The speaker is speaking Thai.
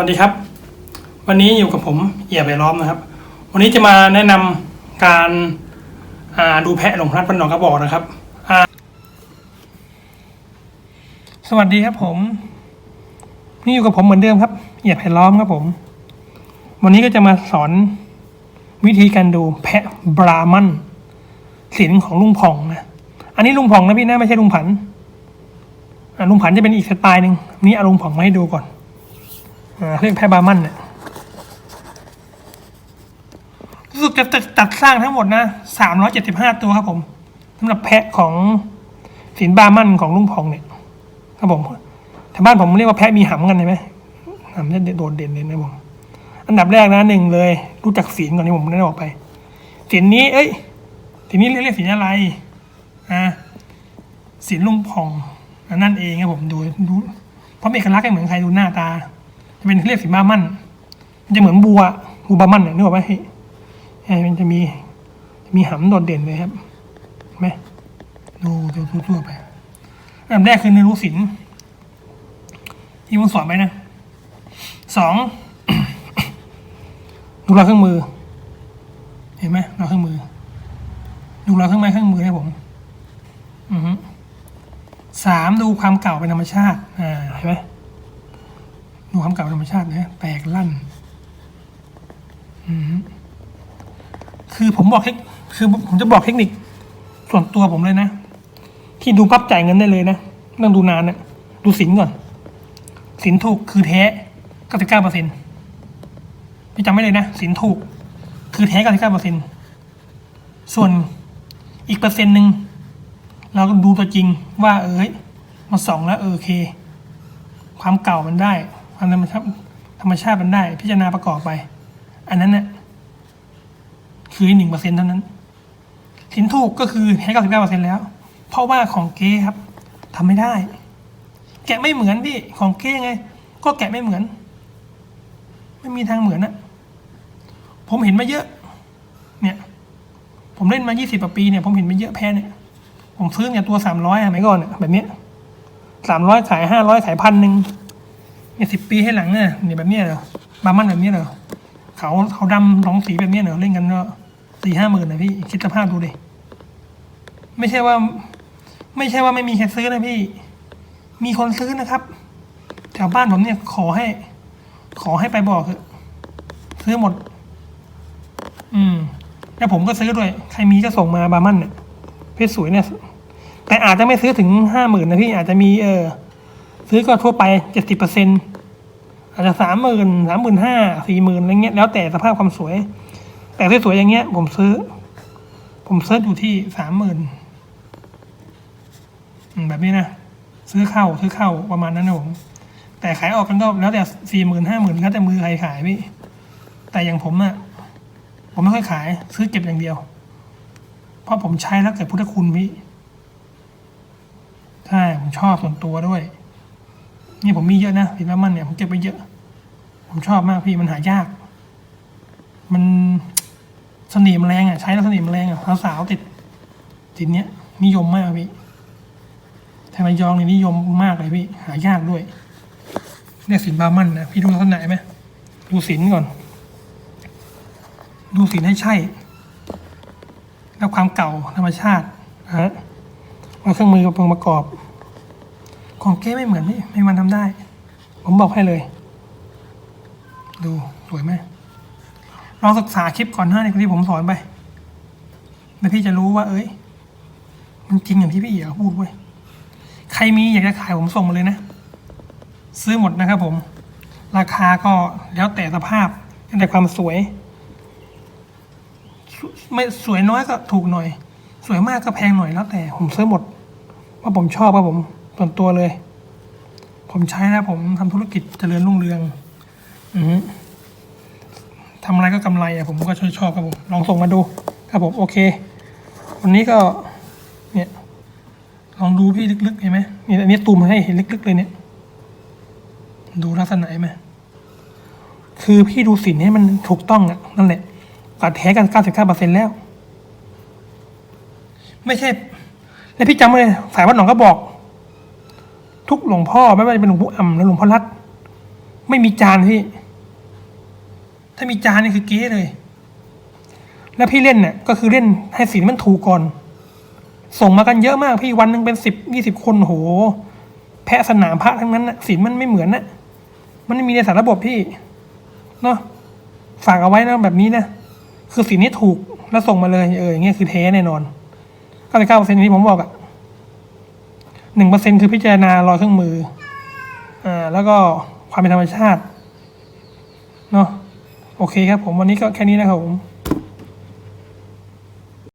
วัสดีครับ วันนี้อยู่กับผมเอียบไปล้อมนะครับ วันนี้จะมาแนะนำการาดูแพะหลงพลัดพันหนองกระบอกนะครับ สวัสดีครับผม นี่อยู่กับผมเหมือนเดิมครับเอียบไผ่ล้อมครับผม วันนี้ก็จะมาสอนวิธีการดูแพะบรามันศิลของลุงผ่องนะอันนี้ลุงผ่องนะพี่นะไม่ใช่ลุงผันลุงผันจะเป็นอีกสไตล์หนึ่งอันนี้เอาลุงผ่องมาให้ดูก่อน เรียกแพะบามันเนี่ยรู้สึกจะจัดสร้างทั้งหมดนะสามร้อยเจ็ดสิบห้าตัวครับผมสำหรับแพะของสินบามันของลุงพองเนี่ยครับผมทางบ้านผมเรียกว่าแพะมีหำกันใช่ไหมหำจะโดดเด่นเลยนะผมอันดับแรกนะหนึ่งเลย รู้จักศีลก่อนที่ผมได้บอกไปศีลนี้ เอ้ยศีลนี้เรียกเรียกศีลอะไรอ่าศีลลุงพองนั่นเองครับผมดูดูเพราะเอกลักษณ์เหมือนใครดูหน้าตา เป็นเรียกสีบ้ามั่นมันจะเหมือนบัวบัวบามั่นเนี่ยนึกออกไหมเฮ้ยมันจะมีมีหำโดดเด่นเลยครับเห็นไหมดูดูทั่วไปอันดับแรกคือเนรู้ศิลป์ที่ผมสอนไปนะสองดูรอยเครื่องมือ เห็นไหมเรอยเครื่องมือ ดูรอยเครื่องไม้เครื่องมือนะผมอือฮึสามดูความเก่าเป็นธรรมชาติ อ่าเห็นไหม ความเก่าธรรมชาตินะแตกลั่นอืมคือผมบอกเทคคือผมจะบอกเทคนิค ส่วนตัวผมเลยนะ ที่ดูปั๊บจ่ายเงินได้เลยนะไม่ต้องดูนานนะดูสินก่อน สินถูกคือแท้เก้าสิบเก้าเปอร์เซ็นต์พี่จำไม่เลยนะสินถูก คือแท้เก้าสิบเก้าเปอร์เซ็นต์ส่วนอีกเปอร์เซ็นต์หนึ่งเราก็ดูตัวจริงว่าเอ้ยมาส่องแล้วเออโอเค ความเก่ามันได้ ความธรรมชาติธรรมชาติมันได้ พิจารณาประกอบไป อันนั้นน่ะคือหนึ่งเปอร์เซ็นเท่านั้นสินถูกก็คือแค่เก้าสิบเก้าเปอร์เซ็นแล้ว เพราะว่าของเก๊ครับทำไม่ได้ แกะไม่เหมือนพี่ของเก๊ไง ก็แกะไม่เหมือน ไม่มีทางเหมือนอะผมเห็นมาเยอะ เนี่ย ผมเล่นมายี่สิบปีเนี่ย ผมเห็นมาเยอะแพ้เนี่ย ผมซื้อเนี่ยตัวสามร้อยอะไหมก่อนอะแบบเนี้ยสามร้อยขายห้าร้อยขายพันหนึ่ง เนี่ยสิบปีให้หลังเนี่ยเนี่ยแบบเนี้ยเหรอบาร์มันแบบเนี้ยเหรอเขาเขาดำสองสีแบบเนี้ยเหรอเล่นกันก็สี่ห้าหมื่นนะพี่คิดสภาพดูดิไม่ใช่ว่า ไม่ใช่ว่าไม่มีใครซื้อนะพี่ มีคนซื้อนะครับ แถวบ้านผมเนี่ยขอให้ ขอให้ไปบอกเถอะซื้อหมด อืมแล้วผมก็ซื้อด้วย ใครมีก็ส่งมาบาร์มันเนี่ยเพชรสวยเนี่ยแต่อาจจะไม่ซื้อถึงห้าหมื่นนะพี่อาจจะมีเออ ซื้อก็ทั่วไปเจ็ดสิบเปอร์เซ็นอาจจะสามหมื่นสามหมื่นห้าสี่หมื่นอะไรเงี้ยแล้วแต่สภาพความสวย แต่สวยๆอย่างเงี้ย ผมซื้อ ผมซื้ออยู่ที่สามหมื่นแบบนี้นะซื้อเข้าซื้อเข้าประมาณนั้นนะผมแต่ขายออกกันก็แล้วแต่สี่หมื่นห้าหมื่นแล้วแต่มือใครขายพี่แต่อย่างผมอะผมไม่ค่อยขาย ซื้อเก็บอย่างเดียว เพราะผมใช้แล้วเกิดพุทธคุณพี่ใช่ผมชอบส่วนตัวด้วย นี่ผมมีเยอะนะสีน้ำมันเนี่ยผมเก็บไปเยอะ ผมชอบมากพี่มันหายาก มันเสน่ห์มันแรงอะใช้แล้วเสน่ห์มันแรงอะสาวๆติดติดเนี้ยนิยมมากพี่ไทยระยองนี่นิยมมากเลยพี่หายากด้วยเนี่ยสินบามันนะพี่ดูลักษณะไหมดูสินก่อน ดูสินให้ใช่ แล้วความเก่าธรรมชาติฮะเอาเครื่องมือกับประกอบ ของเก้ไม่เหมือนนี่ไม่มันทำได้ ผมบอกให้เลย ดูสวยไหมลองศึกษาคลิปก่อนหน้านี้ที่ผมสอนไปแล้วพี่จะรู้ว่า เอ้ย มันจริงอย่างที่พี่เอ๋พูดเว้ยใครมีอยากจะขายผมส่งมาเลยนะ ซื้อหมดนะครับผม ราคาก็แล้วแต่สภาพแล้วแต่ความสวย ไม่สวยน้อยก็ถูกหน่อย สวยมากก็แพงหน่อยแล้วแต่ผมซื้อหมดเพราผมชอบครับผม ส่วนตัวเลย ผมใช้แล้วผมทำธุรกิจเจริญรุ่งเรืองอืทำอะไรก็กำไรอะผมก็ชอบชอบครับผมลองส่งมาดูครับผมโอเค วันนี้ก็เนี่ยลองดูพี่ลึกๆเห็นไหมนี่อันนี้ตูมให้เห็นลึกๆเลยเนี่ย ดูลักษณะไหมคือพี่ดูสินให้มันถูกต้องอะนั่นแหละกัดแท้กันเก้าสิบเก้าเปอร์เซ็นแล้ว ไม่ใช่ แล้วพี่จำไว้เลยสายวัดหนองก็บอก ทุกหลวงพ่อไม่ว่าจะเป็นหลวงพ่อ่ำหรือหลวงพ่อรัดไม่มีจานพี่ ถ้ามีจานนี่คือเก๊เลย แล้วพี่เล่นเนี่ยก็คือเล่นให้สินมันถูกก่อน ส่งมากันเยอะมากพี่วันหนึ่งเป็นสิบยี่สิบคนโห แพะสนามพระทั้งนั้นนะสินมันไม่เหมือนนะมันไม่มีในสารระบบพี่เนาะฝากเอาไว้นะแบบนี้นะคือสินนี้ถูกแล้วส่งมาเลยเอออย่างเงี้ยคือเทแน่นอนเก้าสิบเก้าเปอร์เซ็นต์ที่ผมบอกอะ หนึ่งเปอร์เซ็นคือพิจารณารอยเครื่องมือ อ่า แล้วก็ความเป็นธรรมชาติ เนาะ โอเคครับผม วันนี้ก็แค่นี้นะครับผม